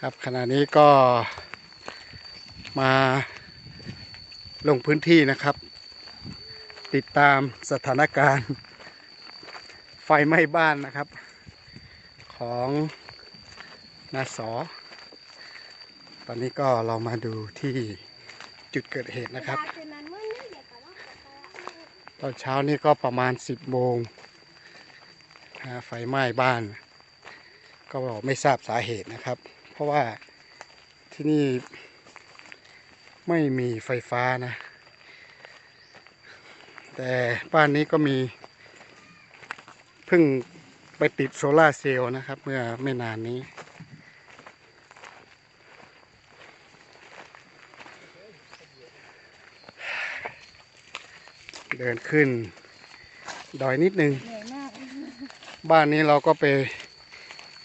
ครับขณะนี้ก็มาลงพื้นที่นะครับ ติดตามสถานการณ์ ไฟไหม้บ้านนะครับ ของนาสอตอนนี้ก็เรามาดูที่จุดเกิดเหตุนะครับ ตอนเช้านี้ก็ประมาณ 10 โมงไฟไหม้บ้าน ก็ไม่ทราบสาเหตุนะครับ เพราะว่าที่นี่ไม่มีไฟฟ้านะ แต่บ้านนี้ก็มีเพิ่งไปติดโซลาเซลล์นะครับ เมื่อไม่นานนี้ เดินขึ้น ดอยนิดนึง บ้านนี้เราก็ไป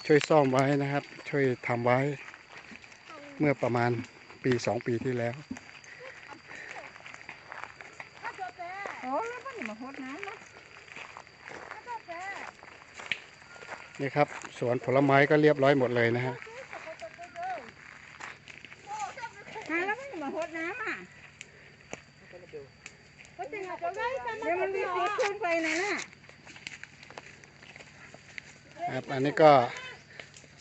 ช่วยซ่อมไว้นะครับ ช่วยทำไว้เมื่อประมาณปีสองปีที่แล้ว Oh, lepas ni mah hot nama. นี่ครับ สวนผลไม้ก็เรียบร้อยหมดเลยนะฮะ Dia mesti ikut ไปนั่นน่ะครับอันนี้ก็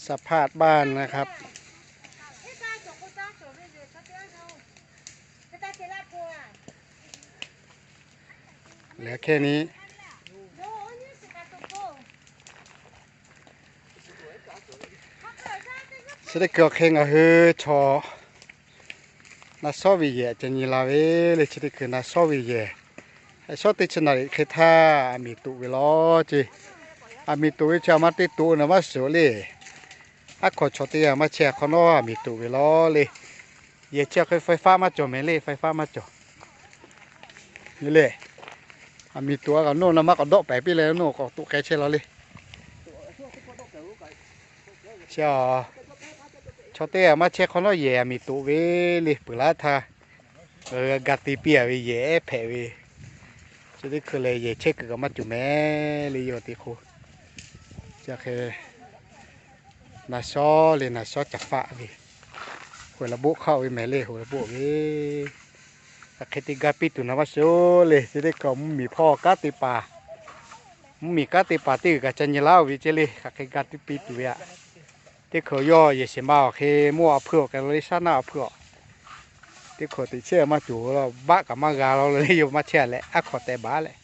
สภาพบ้านนะครับ เหลือแค่นี้ sẽ được cửa khen ở hư cho na so vi ye chen la ve le chi ti ke na so vi ye so ti chen na ke tha mi tu vi lo chi a mi tu vi cha ma ti tu na ma so le a ko cho ti ma che ko no a mi tu vi lo le ye che ke fai fa ma cho me le fai fa ma cho ni le a mi tu ga no na ma ko do pe pi le no ko tu ke che lo le Chào cho té mà che con nó dè mi tụ về li bữa lá tha ờ gạt tì bia về dễ phe về cho đến cứ lấy dễ che cái mà chủ mẹ li vô tì khu cho cái là so lên là so chặt phạ về hồi là bộ khâu về mẹ lên hồi là bộ về cái tí gạt pi tụ nó mà số lên cho đến có mì pho cá tì bà mì cá tì bà tì cái chân nhau lao về chơi lên cái gạt tì pi tụ vậy ที่เขาย่ออย่าเสียมาเคมั่วเผือกกันเลยชาหน้าเผือกที่เขาติเชื่อมาจูเราบ้ากับมากาเราเลยอยู่มาเชื่อแหละอะขอแต่บ้าแหละ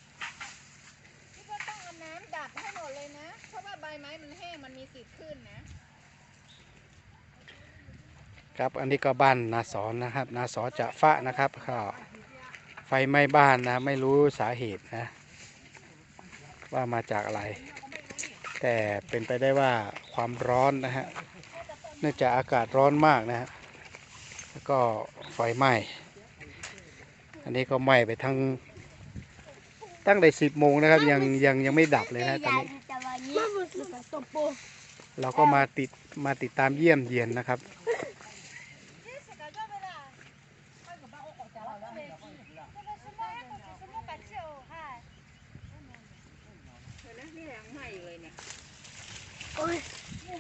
พี่ก็ต้องเอาน้ำดับให้หมดเลยนะเพราะว่าใบไม้มันแห้งมันมีสิทธิ์ขึ้นนะครับอันนี้ก็บ้านนาสอนนะครับนาสอจะฟ้านะครับก็ไฟไหม้บ้านนะ ไม่รู้สาเหตุนะ ว่ามาจากอะไร แต่เป็นไปได้ว่าความร้อนนะฮะเนื่องจากอากาศร้อนมากนะฮะแล้วก็ไฟไหม้อันนี้ก็ไหม้ไปทั้งตั้งแต่สิบโมงนะครับยังยังยังไม่ดับเลยนะตอนนี้ เราก็มาติดมาติดตามเยี่ยมเยียนนะครับ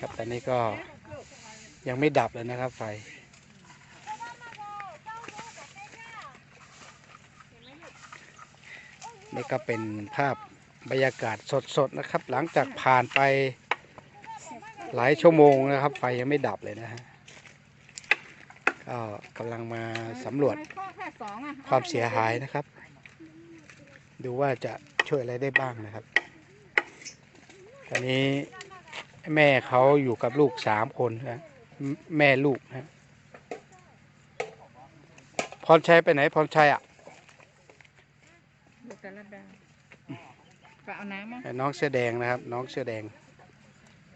ครับตอนนี้ก็ยังไม่ดับเลยนะครับ ไฟนี่ก็เป็นภาพบรรยากาศสดๆนะครับ หลังจากผ่านไปหลายชั่วโมงนะครับ ไฟยังไม่ดับเลยนะฮะก็กำลังมาสำรวจความเสียหายนะครับ ดูว่าจะช่วยอะไรได้บ้างนะครับ ตอนนี้ แม่เขาอยู่กับลูกสามคนนะแม่ลูกนะพรชัยไปไหนพรชัยอะดูแต่ละดาวก็เอาน้ำมาน้องเสื้อแดงนะครับ น้องเสื้อแดง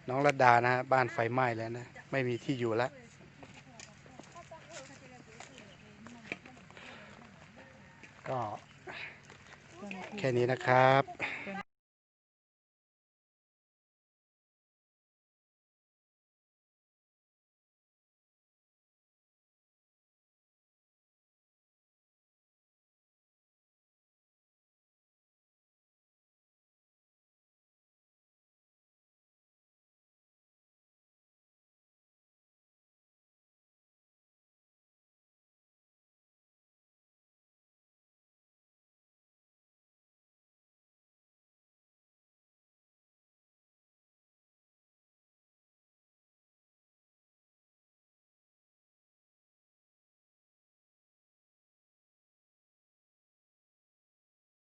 น้องรัดดานะฮะบ้านไฟไหม้แล้วนะไม่มีที่อยู่แล้วก็แค่นี้นะครับ